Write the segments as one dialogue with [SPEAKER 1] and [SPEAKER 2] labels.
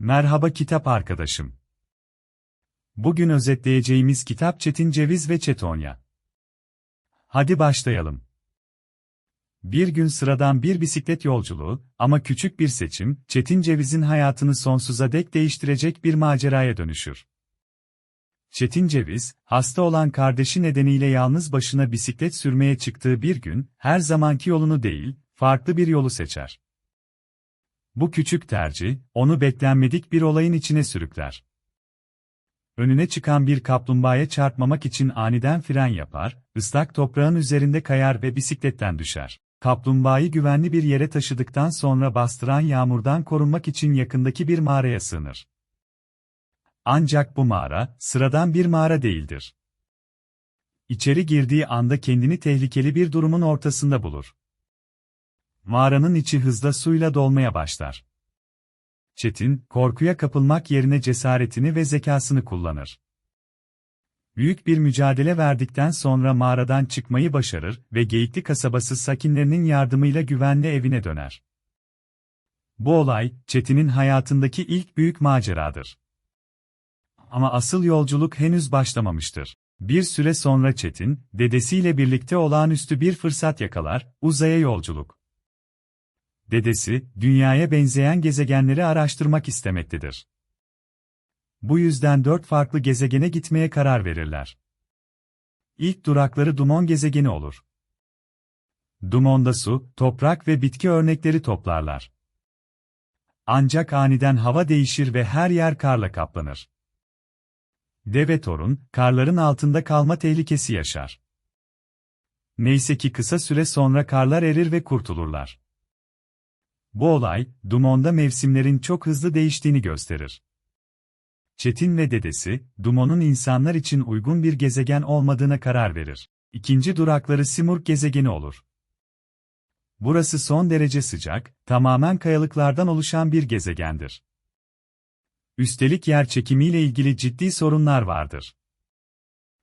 [SPEAKER 1] Merhaba kitap arkadaşım. Bugün özetleyeceğimiz kitap Çetin Ceviz ve Çetonya. Hadi başlayalım. Bir gün sıradan bir bisiklet yolculuğu ama küçük bir seçim, Çetin Ceviz'in hayatını sonsuza dek değiştirecek bir maceraya dönüşür. Çetin Ceviz, hasta olan kardeşi nedeniyle yalnız başına bisiklet sürmeye çıktığı bir gün, her zamanki yolunu değil, farklı bir yolu seçer. Bu küçük tercih, onu beklenmedik bir olayın içine sürükler. Önüne çıkan bir kaplumbağaya çarpmamak için aniden fren yapar, ıslak toprağın üzerinde kayar ve bisikletten düşer. Kaplumbağayı güvenli bir yere taşıdıktan sonra bastıran yağmurdan korunmak için yakındaki bir mağaraya sığınır. Ancak bu mağara, sıradan bir mağara değildir. İçeri girdiği anda kendini tehlikeli bir durumun ortasında bulur. Mağaranın içi hızla suyla dolmaya başlar. Çetin, korkuya kapılmak yerine cesaretini ve zekasını kullanır. Büyük bir mücadele verdikten sonra mağaradan çıkmayı başarır ve Geyikli kasabası sakinlerinin yardımıyla güvenli evine döner. Bu olay, Çetin'in hayatındaki ilk büyük maceradır. Ama asıl yolculuk henüz başlamamıştır. Bir süre sonra Çetin, dedesiyle birlikte olağanüstü bir fırsat yakalar, uzaya yolculuk dedesi, dünyaya benzeyen gezegenleri araştırmak istemektedir. Bu yüzden dört farklı gezegene gitmeye karar verirler. İlk durakları Dumon gezegeni olur. Dumon'da su, toprak ve bitki örnekleri toplarlar. Ancak aniden hava değişir ve her yer karla kaplanır. Deve torun, karların altında kalma tehlikesi yaşar. Neyse ki kısa süre sonra karlar erir ve kurtulurlar. Bu olay, Dumon'da mevsimlerin çok hızlı değiştiğini gösterir. Çetin ve dedesi, Dumon'un insanlar için uygun bir gezegen olmadığına karar verir. İkinci durakları Simurg gezegeni olur. Burası son derece sıcak, tamamen kayalıklardan oluşan bir gezegendir. Üstelik yer çekimiyle ilgili ciddi sorunlar vardır.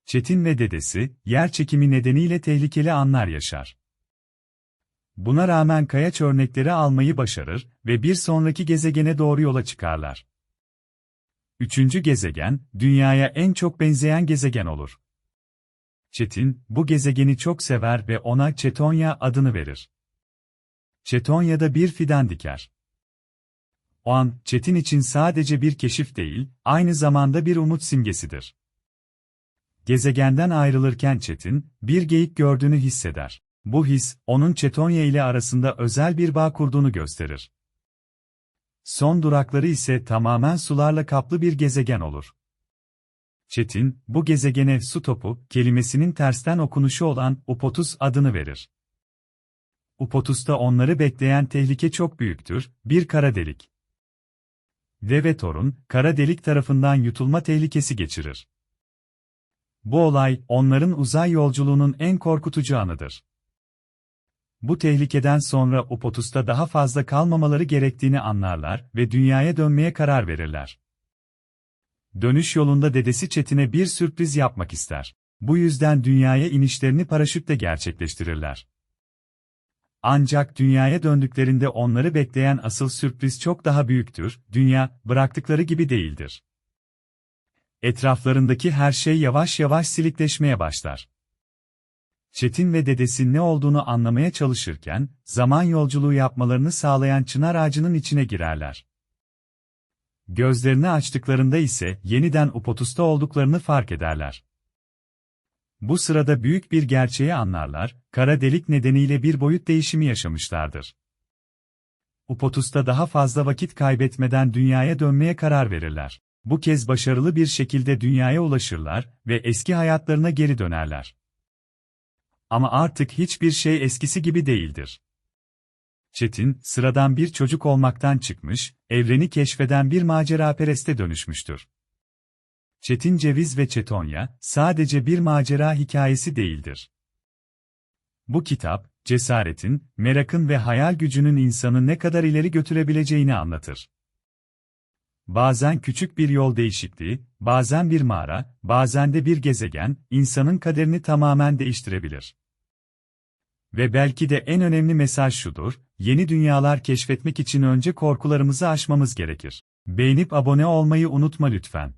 [SPEAKER 1] Çetin ve dedesi, yer çekimi nedeniyle tehlikeli anlar yaşar. Buna rağmen kayaç örnekleri almayı başarır ve bir sonraki gezegene doğru yola çıkarlar. Üçüncü gezegen, Dünya'ya en çok benzeyen gezegen olur. Çetin, bu gezegeni çok sever ve ona Çetonya adını verir. Çetonya'da bir fidan diker. O an, Çetin için sadece bir keşif değil, aynı zamanda bir umut simgesidir. Gezegenden ayrılırken Çetin, bir geyik gördüğünü hisseder. Bu his, onun Çetonya ile arasında özel bir bağ kurduğunu gösterir. Son durakları ise tamamen sularla kaplı bir gezegen olur. Çetin, bu gezegene su topu kelimesinin tersten okunuşu olan Upotus adını verir. Upotus'ta onları bekleyen tehlike çok büyüktür, bir kara delik. Deve torun, kara delik tarafından yutulma tehlikesi geçirir. Bu olay, onların uzay yolculuğunun en korkutucu anıdır. Bu tehlikeden sonra Upotus'ta daha fazla kalmamaları gerektiğini anlarlar ve dünyaya dönmeye karar verirler. Dönüş yolunda dedesi Çetin'e bir sürpriz yapmak ister. Bu yüzden dünyaya inişlerini paraşütle gerçekleştirirler. Ancak dünyaya döndüklerinde onları bekleyen asıl sürpriz çok daha büyüktür, dünya, bıraktıkları gibi değildir. Etraflarındaki her şey yavaş yavaş silikleşmeye başlar. Çetin ve dedesi ne olduğunu anlamaya çalışırken, zaman yolculuğu yapmalarını sağlayan çınar ağacının içine girerler. Gözlerini açtıklarında ise yeniden Upotus'ta olduklarını fark ederler. Bu sırada büyük bir gerçeği anlarlar, kara delik nedeniyle bir boyut değişimi yaşamışlardır. Upotus'ta daha fazla vakit kaybetmeden dünyaya dönmeye karar verirler. Bu kez başarılı bir şekilde dünyaya ulaşırlar ve eski hayatlarına geri dönerler. Ama artık hiçbir şey eskisi gibi değildir. Çetin, sıradan bir çocuk olmaktan çıkmış, evreni keşfeden bir macera pereste dönüşmüştür. Çetin Ceviz ve Çetonya, sadece bir macera hikayesi değildir. Bu kitap, cesaretin, merakın ve hayal gücünün insanı ne kadar ileri götürebileceğini anlatır. Bazen küçük bir yol değişikliği, bazen bir mağara, bazen de bir gezegen, insanın kaderini tamamen değiştirebilir. Ve belki de en önemli mesaj şudur, yeni dünyalar keşfetmek için önce korkularımızı aşmamız gerekir. Beğenip abone olmayı unutma lütfen.